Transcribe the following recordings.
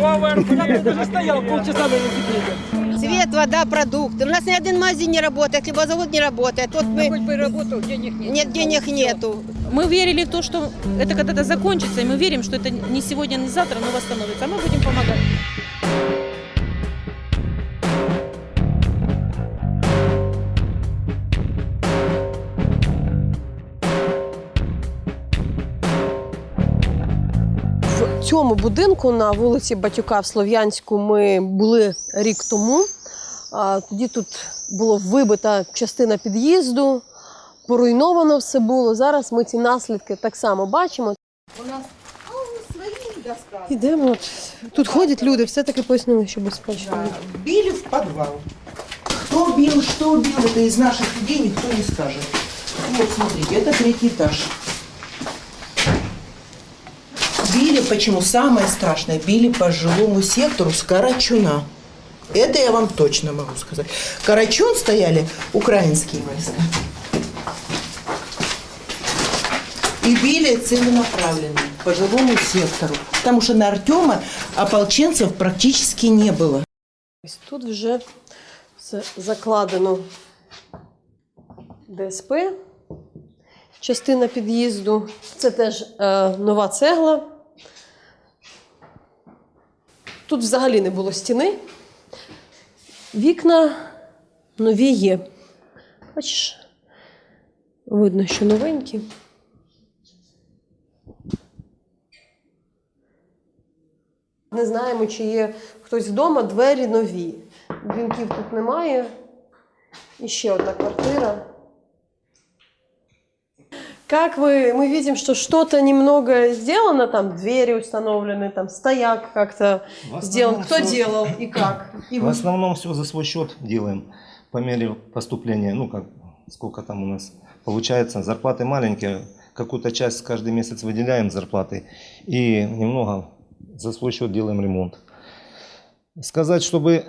Я даже стоял полчаса на велосипеде. Свет, вода, продукты. У нас ни один магазин не работает, хлебозавод не работает. Вот мы... Хоть бы работал, денег нет. Нет, денег нету. Мы верили в то, что это когда-то закончится, и мы верим, что это не сегодня, не завтра, но восстановится. А мы будем помогать. цьому будинку на вулиці Батюка в Слов'янську ми були рік тому. А, Тоді тут була вибита частина під'їзду, поруйновано все було. Зараз ми ці наслідки так само бачимо. Ідемо. От. Тут ходять люди, все-таки пояснили, що безпечно. Били в подвал. Кто бил, что бил, это из наших людей никто не скажет. Вот, смотрите, это третий этаж. Били, почему? Самое страшное, били по жилому сектору с Карачуна. Это я вам точно могу сказать. Карачун стояли украинские войска. И били целенаправленно по жилому сектору. Потому что на Артема ополченцев практически не было. Тут вже закладено ДСП, частина під'їзду. Це теж е, нова цегла. Тут взагалі не було стіни. Вікна нові є. Бачиш, видно, що новенькі. Не знаємо, чи є хтось вдома, двері нові. Дзвінків тут немає. І ще одна квартира. Как вы, мы видим, что что-то немного сделано, там двери установлены, там стояк как-то сделан. Кто всё- делал и как? И В вы- основном все за свой счет делаем по мере поступления. Ну, как сколько там у нас получается. Зарплаты маленькие, какую-то часть каждый месяц выделяем зарплаты и немного за свой счет делаем ремонт. Сказать, чтобы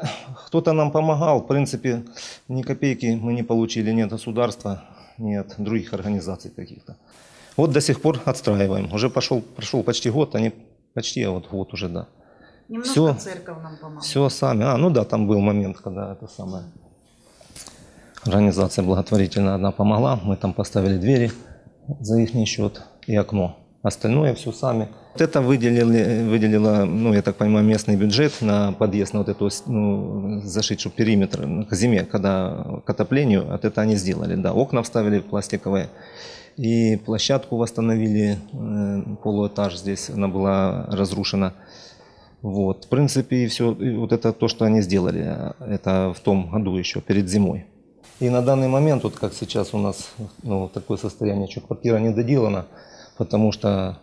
кто-то нам помогал, в принципе, ни копейки мы не получили ни от государства, ни от других организаций каких-то. Вот до сих пор отстраиваем. Уже пошел, прошел почти год, они почти, а вот год уже, да. Немножко Всё. церковь нам помогла. Все сами. А, ну да, там был момент, когда это самое. Организация благотворительная одна помогла. Мы там поставили двери за их счет и окно. Остальное все сами. Вот это выделили, выделила, ну, я так понимаю, местный бюджет на подъезд, на вот эту, ну, чтобы периметр к зиме, когда к отоплению, вот это они сделали, да. Окна вставили пластиковые. И площадку восстановили, э, полуэтаж здесь, она была разрушена. Вот, в принципе, все, вот это то, что они сделали, это в том году еще, перед зимой. И на данный момент, вот как сейчас у нас ну, такое состояние, что квартира не доделана, потому что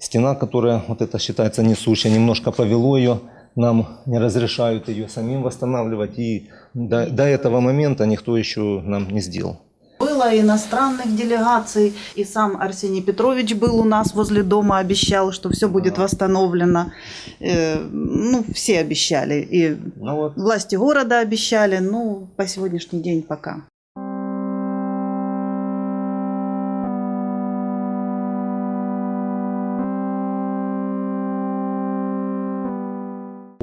стена, которая вот это считается несущая, немножко повело ее, нам не разрешают ее самим восстанавливать, и до, до этого момента никто еще нам не сделал. Было иностранных делегаций, и сам Арсений Петрович был у нас возле дома, обещал, что все будет восстановлено. Э, Ну, все обещали. И Ну вот, власти города обещали, ну, по сегодняшний день пока.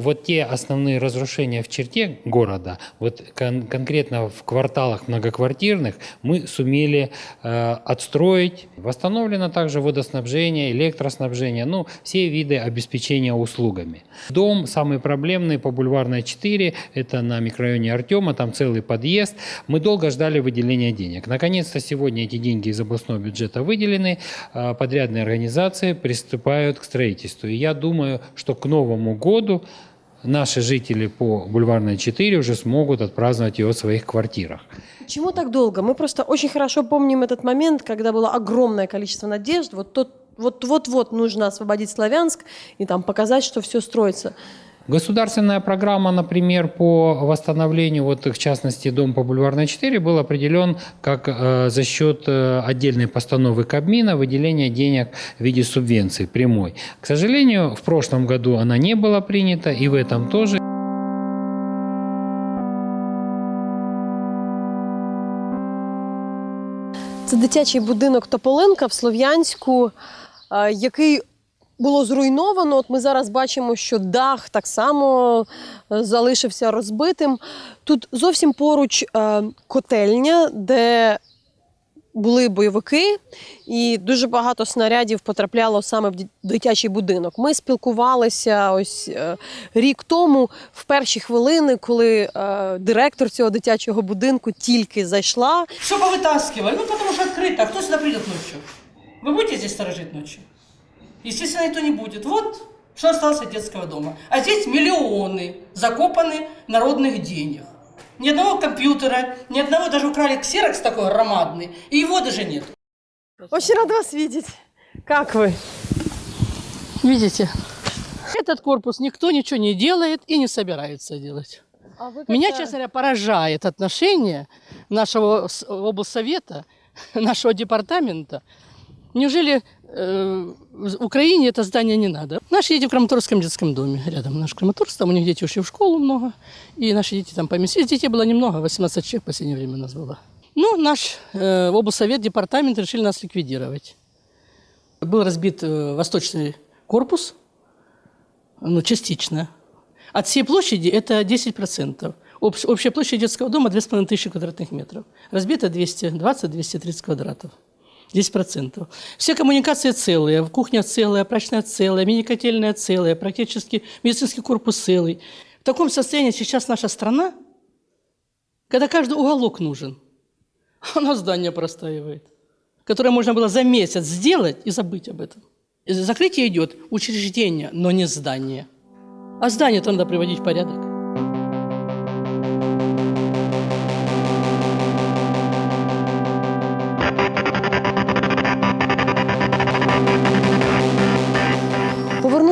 Вот те основные разрушения в черте города, вот кон- конкретно в кварталах многоквартирных, мы сумели э, отстроить. Восстановлено также водоснабжение, электроснабжение, ну, все виды обеспечения услугами. Дом самый проблемный по бульварной 4, это на микрорайоне Артема, там целый подъезд. Мы долго ждали выделения денег. Наконец-то сегодня эти деньги из областного бюджета выделены, э, подрядные организации приступают к строительству. И я думаю, что к Новому году наши жители по бульварной 4 уже смогут отпраздновать его в своих квартирах. Почему так долго? Мы просто очень хорошо помним этот момент, когда было огромное количество надежд. Вот тот вот вот вот нужно освободить Славянск и там показать, что все строится. Государственная программа, например, по восстановлению, вот в частности, дом по бульварной 4 был определен как э, за счет э, отдельной постановы Кабмина выделения денег в виде субвенции прямой. К сожалению, в прошлом году она не была принята, и в этом тоже. Це дитячий будинок Тополенка в Слов'янську, який було зруйновано. От ми зараз бачимо, що дах так само е, залишився розбитим. Тут зовсім поруч е, котельня, де були бойовики, і дуже багато снарядів потрапляло саме в ді- дитячий будинок. Ми спілкувалися ось е, рік тому, в перші хвилини, коли е, директор цього дитячого будинку тільки зайшла. Все повытаскивали, ну потому что открыто. А кто сюда придет ночью? Вы будете здесь сторожить ночью? Естественно, никто не будет. Вот что осталось от детского дома. А здесь миллионы закопаны народных денег. Ни одного компьютера, ни одного даже украли ксерокс такой громадный, и его даже нет. Очень рада вас видеть. Как вы? Видите? Этот корпус никто ничего не делает и не собирается делать. Меня, честно говоря, поражает отношение нашего облсовета, нашего департамента. Неужели э, в Украине это здание не надо? Наши дети в Краматорском детском доме, рядом наш Краматорск, там у них дети ушли в школу много, и наши дети там поместились. Детей было немного, 18 человек в последнее время у нас было. Ну, наш э, облсовет, департамент решили нас ликвидировать. Был разбит э, восточный корпус, ну, частично. От всей площади это 10%. Общ- общая площадь детского дома 2500 квадратных метров. Разбито 220-230 квадратов. 10%. Все коммуникации целые, кухня целая, прачечная целая, мини-котельная целая, практически медицинский корпус целый. В таком состоянии сейчас наша страна, когда каждый уголок нужен. Она здание простаивает, которое можно было за месяц сделать и забыть об этом. Закрытие идет учреждение, но не здание. А здание-то надо приводить в порядок.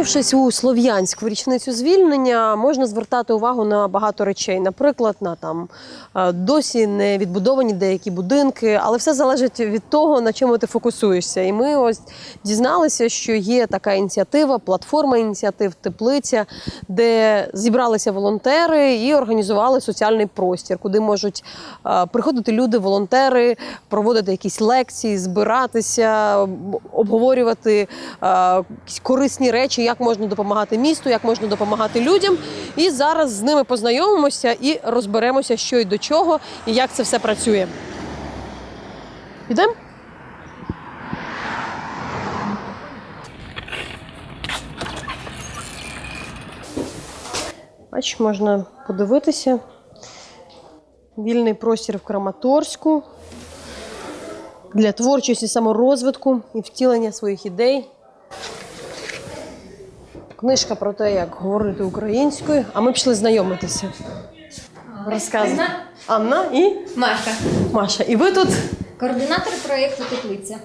Повернувшись у Слов'янськ в річницю звільнення, можна звертати увагу на багато речей. Наприклад, на там е, досі не відбудовані деякі будинки, але все залежить від того, на чому ти фокусуєшся. І ми ось дізналися, що є така ініціатива, платформа ініціатив Теплиця, де зібралися волонтери і організували соціальний простір, куди можуть е, приходити люди, волонтери, проводити якісь лекції, збиратися, обговорювати е, якісь корисні речі, як можна допомагати місту, як можна допомагати людям. І зараз з ними познайомимося і розберемося, що й до чого, і як це все працює. Ідемо? Бач, можна подивитися. Вільний простір в Краматорську для творчості, саморозвитку і втілення своїх ідей. Книжка про те, як говорити українською, а ми пішли знайомитися. Розказуй. Анна і Марта, Маша. І ви тут координатор проєкту Теплиця.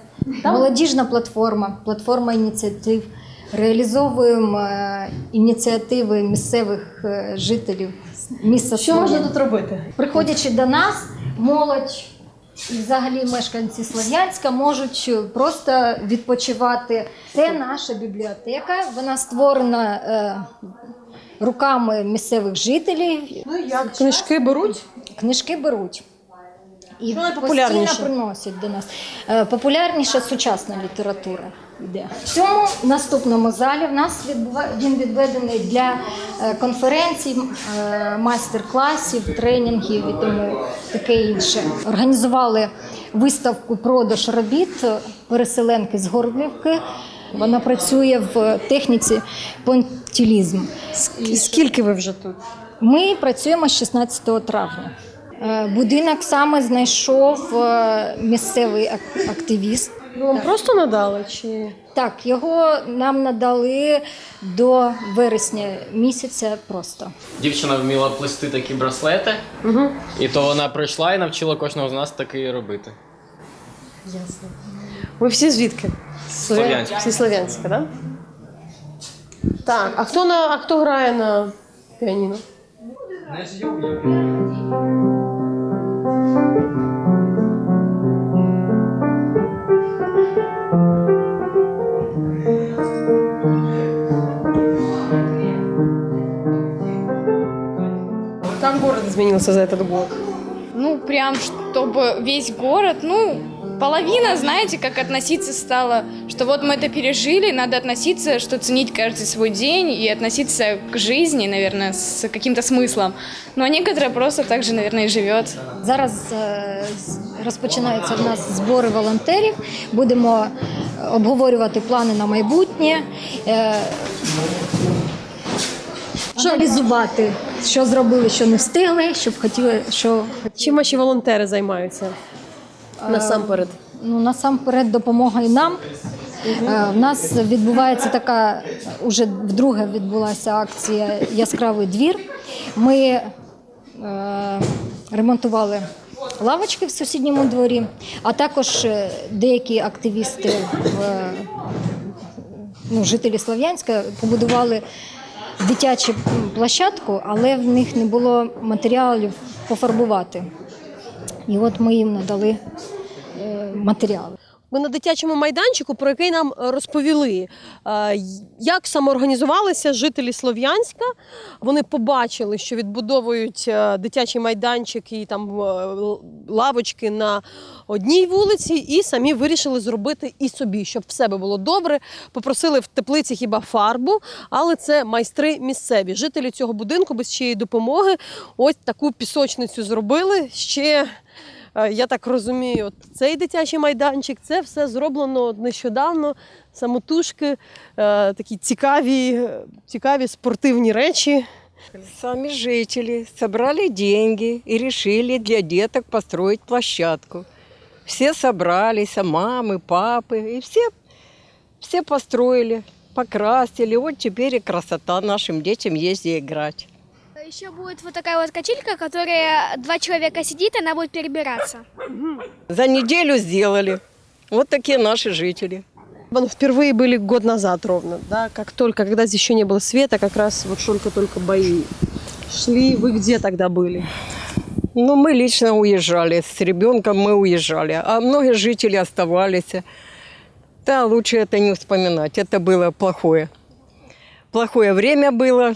Молодіжна платформа, платформа ініціатив. Реалізовуємо е, ініціативи місцевих е, жителів міста що можна тут робити? Приходячи до нас, молодь і взагалі мешканці Слов'янська можуть просто відпочивати. Це наша бібліотека. Вона створена е, руками місцевих жителів. Ну як книжки беруть? Книжки беруть. І Що найпопулярніше? постійно приносять до нас. Е, Популярніша сучасна література йде. В цьому наступному залі в нас відбува... він відведений для е, конференцій, е, майстер-класів, тренінгів і тому таке інше. Організували виставку продаж робіт е, переселенки з Горлівки. Вона працює в техніці понтілізм. І скільки ви вже тут? Ми працюємо з 16 травня. Е, Будинок саме знайшов е, місцевий активіст. Ви вам просто надали? Чи Так, його нам надали до вересня місяця просто. Дівчина вміла плести такі браслети, угу. і то вона прийшла і навчила кожного з нас таки робити. ясно. Ви всі звідки? Слов'я- Слов'янська. Всі Слов'янська, так? Так, а хто на а хто грає на піаніно? Как город изменился за этот год? Ну, прям чтобы весь город, ну, половина, знаете, как относиться стало, что вот мы это пережили, надо относиться, что ценить каждый свой день и относиться к жизни, наверное, с каким-то смыслом. Ну а некоторые просто так же, наверное, и живет. Зараз е, з- розпочинаються в нас збори волонтерів. Будемо е, обговорювати плани на майбутнє, е, аналізувати, що зробили, що не встигли, щоб хотіли, що Чим ваші волонтери займаються насамперед? Ну, насамперед, допомога і нам. Е, В нас відбувається така, уже вдруге відбулася акція Яскравий двір. Ми е, ремонтували лавочки в сусідньому дворі, а також е, деякі активісти, в, ну, жителі Слов'янська, побудували дитячу площадку, але в них не було матеріалів пофарбувати. І от ми їм надали е, матеріали. Ми на дитячому майданчику, про який нам розповіли, е, як самоорганізувалися жителі Слов'янська. Вони побачили, що відбудовують е, дитячий майданчик і там е, лавочки на одній вулиці, і самі вирішили зробити і собі, щоб в себе було добре. Попросили в теплиці хіба фарбу, але це майстри місцеві. Жителі цього будинку без чиєї допомоги ось таку пісочницю зробили. Ще Я так розумію, цей дитячий майданчик це все зроблено нещодавно. Самотужки, е, такі цікаві, е, цікаві спортивні речі. Сами жители собрали деньги и решили для деток построить площадку. Все собрались, а мамы, папы, и все, все построили, покрасили. Вот теперь и красота нашим детям есть где. Еще будет вот такая вот качелька, которая два человека сидит, она будет перебираться. За неделю сделали. Вот такие наши жители. Вон впервые были год назад ровно, да, как только, когда здесь еще не было света, как раз вот только-только бои шли. Вы где тогда были? Ну, мы лично уезжали, с ребенком мы уезжали, а многие жители оставались. Да, лучше это не вспоминать, это было плохое. Плохое время было,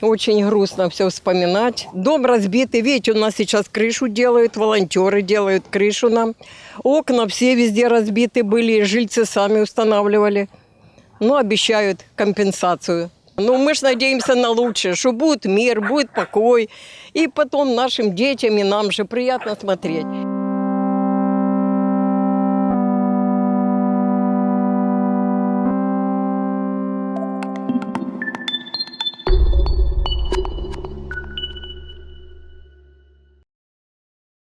очень грустно все вспоминать. Дом разбитый, видите, у нас сейчас крышу делают, волонтеры делают крышу нам. Окна все везде разбиты были, жильцы сами устанавливали. Ну, обещают компенсацию. Ну, мы же надеемся на лучшее, что будет мир, будет покой. И потом нашим детям и нам же приятно смотреть.